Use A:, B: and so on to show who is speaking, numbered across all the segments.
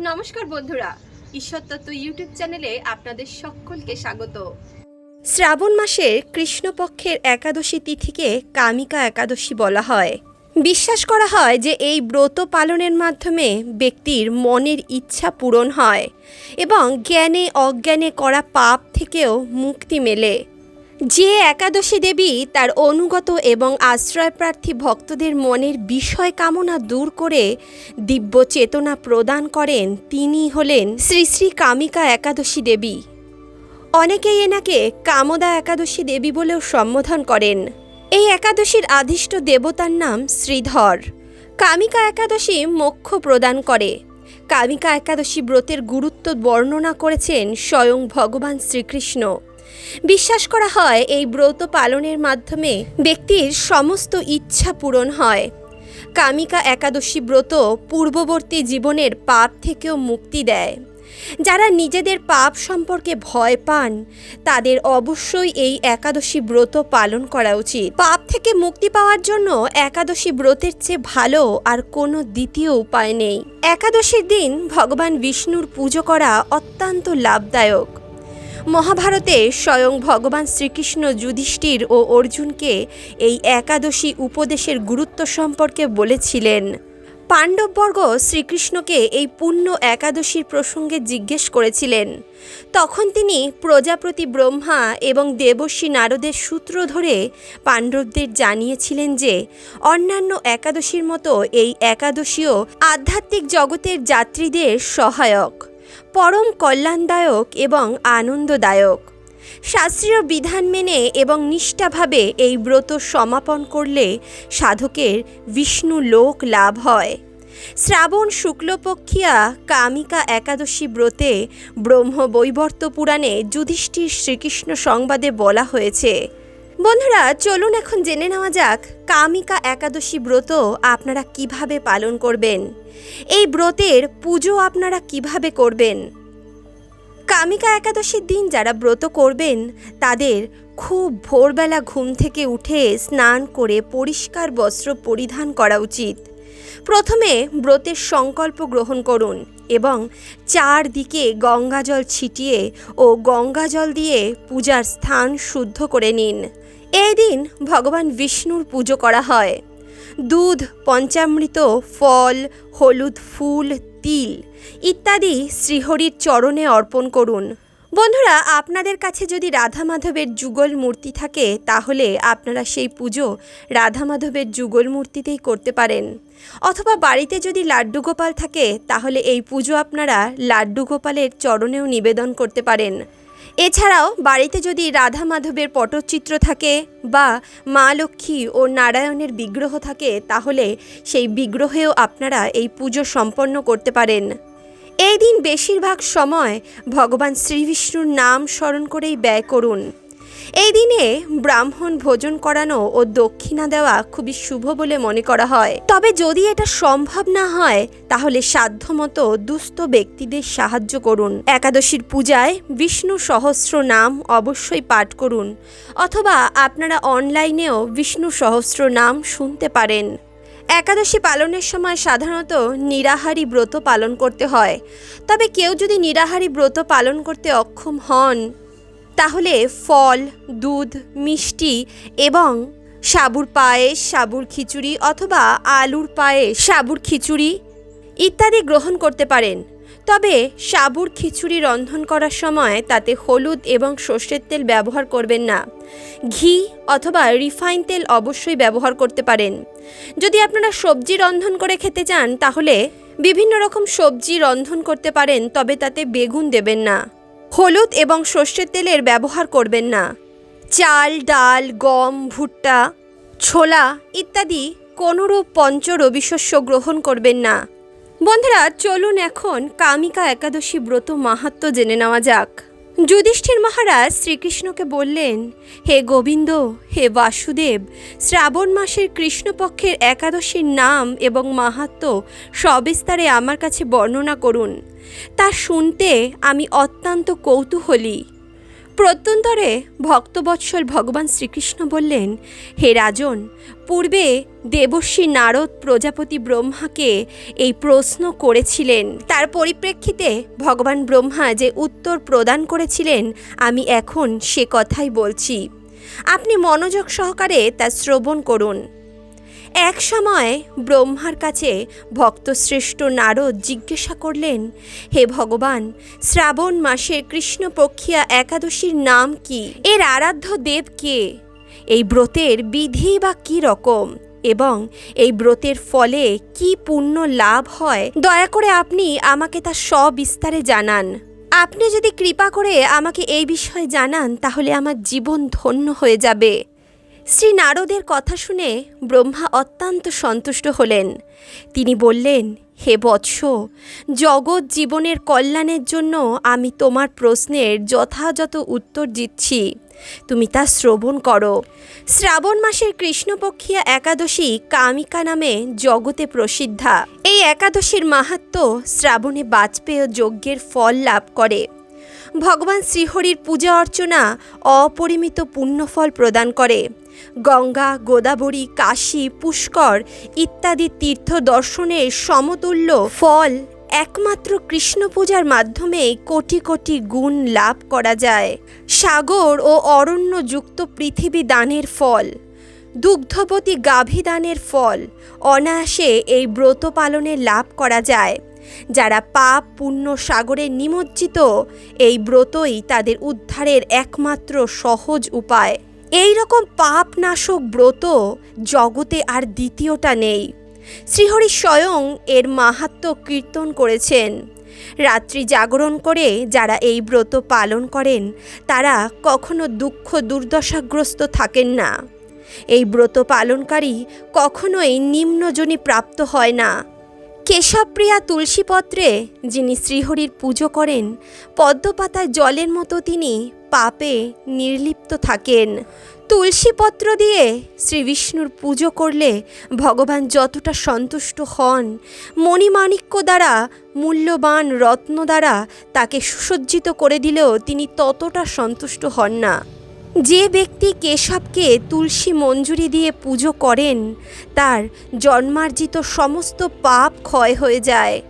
A: নমস্কার বন্ধুরা, ঈশ্বর তত্ত্ব ইউটিউব চ্যানেলে আপনাদের সকলকে স্বাগত।
B: শ্রাবণ মাসের কৃষ্ণপক্ষের একাদশী তিথিকে কামিকা একাদশী বলা হয়। বিশ্বাস করা হয় যে এই ব্রত পালনের মাধ্যমে ব্যক্তির মনের ইচ্ছা পূরণ হয় এবং জ্ঞানে অজ্ঞানে করা পাপ থেকেও মুক্তি মেলে। যে একাদশী দেবী তার অনুগত এবং আশ্রয়প্রার্থী ভক্তদের মনের বিষয় কামনা দূর করে দিব্য চেতনা প্রদান করেন, তিনি হলেন শ্রী শ্রী কামিকা একাদশী দেবী। অনেকেই এনাকে কামদা একাদশী দেবী বলেও সম্বোধন করেন। এই একাদশীর আদিষ্ট দেবতার নাম শ্রীধর। কামিকা একাদশী মোক্ষ প্রদান করে। কামিকা একাদশী ব্রতের গুরুত্ব বর্ণনা করেছেন স্বয়ং ভগবান শ্রীকৃষ্ণ। বিশ্বাস করা হয় এই ব্রত পালনের মাধ্যমে ব্যক্তির সমস্ত ইচ্ছা পূরণ হয়। কামিকা একাদশী ব্রত পূর্ববর্তী জীবনের পাপ থেকেও মুক্তি দেয়। যারা নিজেদের পাপ সম্পর্কে ভয় পান, তাদের অবশ্যই এই একাদশী ব্রত পালন করা উচিত। পাপ থেকে মুক্তি পাওয়ার জন্য একাদশী ব্রতের চেয়ে ভালো আর কোনো দ্বিতীয় উপায় নেই। একাদশীর দিন ভগবান বিষ্ণুর পুজো করা অত্যন্ত লাভদায়ক। মহাভারতে স্বয়ং ভগবান শ্রীকৃষ্ণ যুধিষ্ঠির ও অর্জুনকে এই একাদশী উপদেশের গুরুত্ব সম্পর্কে বলেছিলেন। পাণ্ডববর্গ শ্রীকৃষ্ণকে এই পুণ্য একাদশীর প্রসঙ্গে জিজ্ঞেস করেছিলেন। তখন তিনি প্রজাপতি ব্রহ্মা এবং দেবর্ষী নারদের সূত্র ধরে পাণ্ডবদের জানিয়েছিলেন যে, অন্যান্য একাদশীর মতো এই একাদশীও আধ্যাত্মিক জগতের যাত্রীদের সহায়ক। পরম কল্যাণদায়ক এবং আনন্দদায়ক। শাস্ত্রীয় বিধান মেনে এবং নিষ্ঠাভাবে এই ব্রত সমাপন করলে সাধকের বিষ্ণু লোক লাভ হয়। শ্রাবণ শুক্লপক্ষিয়া কামিকা একাদশী ব্রতে ব্রহ্মবৈবর্ত পুরাণে যুধিষ্ঠির শ্রীকৃষ্ণ সংবাদে বলা হয়েছে বন্ধুরা, চলুন এখন জেনে নেওয়া যাক, কামিকা একাদশী ব্রত আপনারা কীভাবে পালন করবেন? এই ব্রতের পুজো আপনারা কীভাবে করবেন? কামিকা একাদশীর দিন যারা ব্রত করবেন, তাদের খুব ভোরবেলা ঘুম থেকে উঠে স্নান করে পরিষ্কার বস্ত্র পরিধান করা উচিত। প্রথমে ব্রতের সংকল্প গ্রহণ করুন এবং চারদিকে গঙ্গাজল ছিটিয়ে ও গঙ্গাজল দিয়ে পূজার স্থান শুদ্ধ করে নিন। এই দিন ভগবান বিষ্ণুর পুজো করা হয়। দুধ, পঞ্চামৃত, ফল, হলুদ ফুল, তিল ইত্যাদি শ্রীহরির চরণে অর্পণ করুন। বন্ধুরা, আপনাদের কাছে যদি রাধা মাধবের যুগল মূর্তি থাকে, তাহলে আপনারা সেই পুজো রাধা মাধবের যুগল মূর্তিতেই করতে পারেন। অথবা বাড়িতে যদি লাড্ডু গোপাল থাকে, তাহলে এই পুজো আপনারা লাড্ডু গোপালের চরণেও নিবেদন করতে পারেন। এছাড়াও বাড়িতে যদি রাধা মাধবের পটচিত্র থাকে বা মা লক্ষ্মী ও নারায়ণের বিগ্রহ থাকে, তাহলে সেই বিগ্রহেও আপনারা এই পুজো সম্পন্ন করতে পারেন। এই দিন বেশিরভাগ সময় ভগবান শ্রীবিষ্ণুর নাম স্মরণ করেই ব্যয় করুন। এই দিনে ব্রাহ্মণ ভোজন করানো ও দক্ষিণা দেওয়া খুবই শুভ বলে মনে করা হয়। তবে যদি এটা সম্ভব না হয়, তাহলে সাধ্যমতো দুস্থ ব্যক্তিদের সাহায্য করুন। একাদশীর পূজায় বিষ্ণু সহস্র নাম অবশ্যই পাঠ করুন, অথবা আপনারা অনলাইনেও বিষ্ণু সহস্র নাম শুনতে পারেন। একাদশী পালনের সময় সাধারণত নিরাহারি ব্রত পালন করতে হয়। তবে কেউ যদি নিরাহারি ব্রত পালন করতে অক্ষম হন তাহলে ফল, দুধ, মিষ্টি এবং সাবুর পায়েস, সাবুর খিচুড়ি অথবা আলুর পায়েস, সাবুর খিচুড়ি ইত্যাদি গ্রহণ করতে পারেন। তবে সাবুর খিচুড়ি রন্ধন করার সময় তাতে হলুদ এবং সর্ষের তেল ব্যবহার করবেন না। ঘি অথবা রিফাইন তেল অবশ্যই ব্যবহার করতে পারেন। যদি আপনারা সবজি রন্ধন করে খেতে চান, তাহলে বিভিন্ন রকম সবজি রন্ধন করতে পারেন, তবে তাতে বেগুন দেবেন না। হলুদ এবং সর্ষের তেলের ব্যবহার করবেন না। চাল, ডাল, গম, ভুট্টা, ছোলা ইত্যাদি কোনোরূপ পঞ্চ রবিশস্য গ্রহণ করবেন না। বন্ধুরা, চলুন এখন কামিকা একাদশী ব্রত মাহাত্ম জেনে নেওয়া যাক। যুধিষ্ঠির মহারাজ শ্রীকৃষ্ণকে বললেন, হে গোবিন্দ, হে বাসুদেব, শ্রাবণ মাসের কৃষ্ণপক্ষের একাদশীর নাম এবং মাহাত্ম সবিস্তারে আমার কাছে বর্ণনা করুন। তা শুনতে আমি অত্যন্ত কৌতূহলী। প্রত্যন্তরে ভক্তবৎসল ভগবান শ্রীকৃষ্ণ বললেন, হে রাজন, পূর্বে দেবশ্রী নারদ প্রজাপতি ব্রহ্মাকে এই প্রশ্ন করেছিলেন। তার পরিপ্রেক্ষিতে ভগবান ব্রহ্মা যে উত্তর প্রদান করেছিলেন, আমি এখন সে কথাই বলছি। আপনি মনোযোগ সহকারে তা শ্রবণ করুন। এক সময় ব্রহ্মার কাছে ভক্তশ্রেষ্ঠ নারদ জিজ্ঞাসা করলেন, হে ভগবান, শ্রাবণ মাসের কৃষ্ণপক্ষিয়া একাদশীর নাম কি? এর আরাধ্য দেব কে? এই ব্রতের বিধি বা কী রকম? এবং এই ব্রতের ফলে কি পুণ্য লাভ হয়? দয়া করে আপনি আমাকে তা সবিস্তারে জানান। আপনি যদি কৃপা করে আমাকে এই বিষয়ে জানান, তাহলে আমার জীবন ধন্য হয়ে যাবে। শ্রী নারদের কথা শুনে ব্রহ্মা অত্যন্ত সন্তুষ্ট হলেন। তিনি বললেন, হে বৎস, জগৎ জীবনের কল্যাণের জন্য আমি তোমার প্রশ্নের যথাযথ উত্তর দিচ্ছি। তুমি তা শ্রবণ করো। শ্রাবণ মাসের কৃষ্ণপক্ষিয়া একাদশী কামিকা নামে জগতে প্রসিদ্ধা। এই একাদশীর মাহাত্ম শ্রাবণে বাজপেয় যজ্ঞের ফল লাভ করে। ভগবান শ্রীহরির পূজা অর্চনা অপরিমিত পুণ্যফল প্রদান করে। গঙ্গা, গোদাবরী, কাশী, পুষ্কর ইত্যাদি তীর্থ দর্শনের সমতুল্য ফল একমাত্র কৃষ্ণ পূজার মাধ্যমে কোটি কোটি গুণ লাভ করা যায়। সাগর ও অরণ্যযুক্ত পৃথিবী দানের ফল, দুগ্ধবতী গাভী দানের ফল অনায়াসে এই ব্রত পালনে লাভ করা যায়। যারা পাপ, পুণ্য, সাগরে নিমজ্জিত, এই ব্রতই তাদের উদ্ধারের একমাত্র সহজ উপায়। এই রকম পাপ নাশক ব্রত জগতে আর দ্বিতীয়টা নেই। শ্রীহরি স্বয়ং এর মাহাত্ম কীর্তন করেছেন। রাত্রি জাগরণ করে যারা এই ব্রত পালন করেন, তারা কখনো দুঃখ দুর্দশাগ্রস্ত থাকেন না। এই ব্রত পালনকারী কখনোই নিম্নজনী প্রাপ্ত হয় না। কেশবপ্রিয়া তুলসীপত্রে, যিনি শ্রীহরির পুজো করেন, পদ্মপাতায় জলের মতো তিনি পাপে নির্লিপ্ত থাকেন। তুলসীপত্র দিয়ে শ্রী বিষ্ণুর পুজো করলে ভগবান যতটা সন্তুষ্ট হন, মণিমাণিক্য দ্বারা, মূল্যবান রত্ন দ্বারা তাকে সুসজ্জিত করে দিলেও তিনি ততটা সন্তুষ্ট হন না। যে ব্যক্তি কেশবকে তুলসী মঞ্জুরি দিয়ে পুজো করেন, তার জন্মার্জিত সমস্ত পাপ ক্ষয় হয়ে যায়।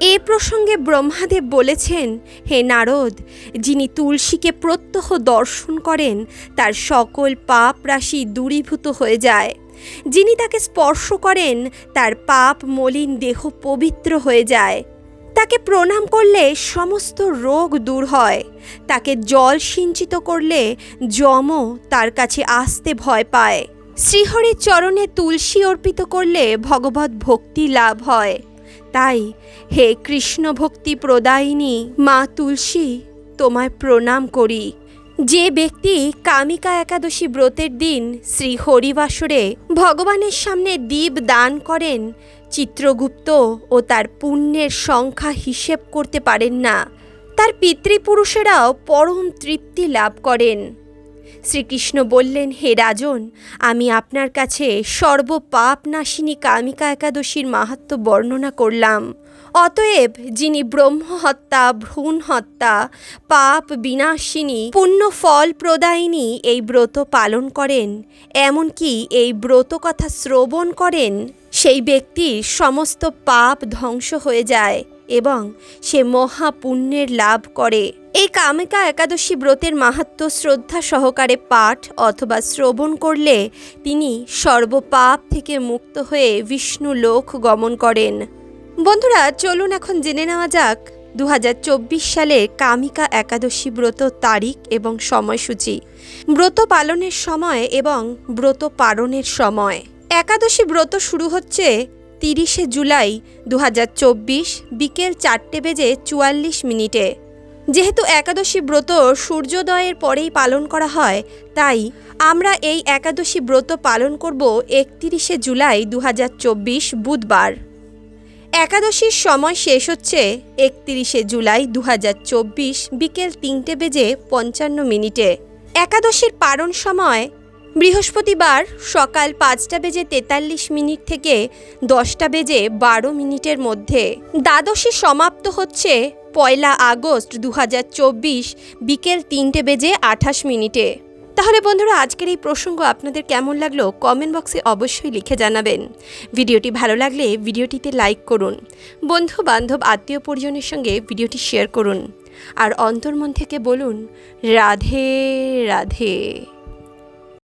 B: এ প্রসঙ্গে ব্রহ্মাদেব বলেছেন, হে নারদ, যিনি তুলসীকে প্রত্যহ দর্শন করেন, তার সকল পাপ রাশি দূরীভূত হয়ে যায়। যিনি তাকে স্পর্শ করেন, তার পাপ মলিন দেহ পবিত্র হয়ে যায়। তাকে প্রণাম করলে সমস্ত রোগ দূর হয়। তাকে জল সিঞ্চিত করলে যমও তার কাছে আসতে ভয় পায়। শ্রীহরির চরণে তুলসী অর্পিত করলে ভগবত ভক্তি লাভ হয়। তাই হে কৃষ্ণ ভক্তি প্রদায়িনী, মা তুলসী, তোমায় প্রণাম করি। যে ব্যক্তি কামিকা একাদশী ব্রতের দিন শ্রী হরিবাসরে ভগবানের সামনে দীপ দান করেন চিত্রগুপ্ত ও তার পুণ্যের সংখ্যা হিসেব করতে পারেন না। তার পিতৃপুরুষেরাও পরম তৃপ্তি লাভ করেন। শ্রীকৃষ্ণ বললেন, হে রাজন, আমি আপনার কাছে সর্বপাপ নাশিনী কামিকা একাদশীর মাহাত্ম বর্ণনা করলাম। অতএব যিনি ব্রহ্ম হত্যা ভ্রূণ হত্যা পাপ বিনাশিনী, পুণ্য ফল প্রদায়িনী এই ব্রত পালন করেন, এমনকি এই ব্রত কথা শ্রবণ করেন সেই ব্যক্তির সমস্ত পাপ ধ্বংস হয়ে যায় এবং সে মহাপুণ্যের লাভ করে। এই কামিকা একাদশী ব্রতের মাহাত্ম শ্রদ্ধা সহকারে পাঠ অথবা শ্রবণ করলে তিনি সর্বপাপ থেকে মুক্ত হয়ে বিষ্ণু লোক গমন করেন। বন্ধুরা, চলুন এখন জেনে নেওয়া যাক দু হাজার চব্বিশ সালে কামিকা একাদশী ব্রত তারিখ এবং সময়সূচি। ব্রত পালনের সময় এবং ব্রত পালনের সময়। একাদশী ব্রত শুরু হচ্ছে তিরিশে জুলাই দু হাজার চব্বিশ বিকেল চারটে বেজে চুয়াল্লিশ মিনিটে। যেহেতু একাদশী ব্রত সূর্যোদয়ের পরেই পালন করা হয়, তাই আমরা এই একাদশী ব্রত পালন করব একতিরিশে জুলাই দু হাজার চব্বিশ বুধবার। একাদশীর সময় শেষ হচ্ছে একতিরিশে জুলাই দু হাজার চব্বিশ বিকেল তিনটে বেজে পঞ্চান্ন মিনিটে। একাদশীর পারণ সময় বৃহস্পতিবার সকাল পাঁচটা বেজে তেতাল্লিশ মিনিট থেকে দশটা বেজে বারো মিনিটের মধ্যে। দ্বাদশী সমাপ্ত হচ্ছে পয়লা আগস্ট দু হাজার চব্বিশ বিকেল তিনটে বেজে আঠাশ মিনিটে। তাহলে বন্ধুরা, আজকের এই প্রসঙ্গ আপনাদের কেমন লাগল কমেন্ট বক্সে অবশ্যই লিখে জানাবেন। ভিডিওটি ভালো লাগলে ভিডিওটিতে লাইক করুন। বন্ধু বান্ধব আত্মীয় পরিজনের সঙ্গে ভিডিওটি শেয়ার করুন। আর অন্তর্মন থেকে বলুন, রাধে রাধে।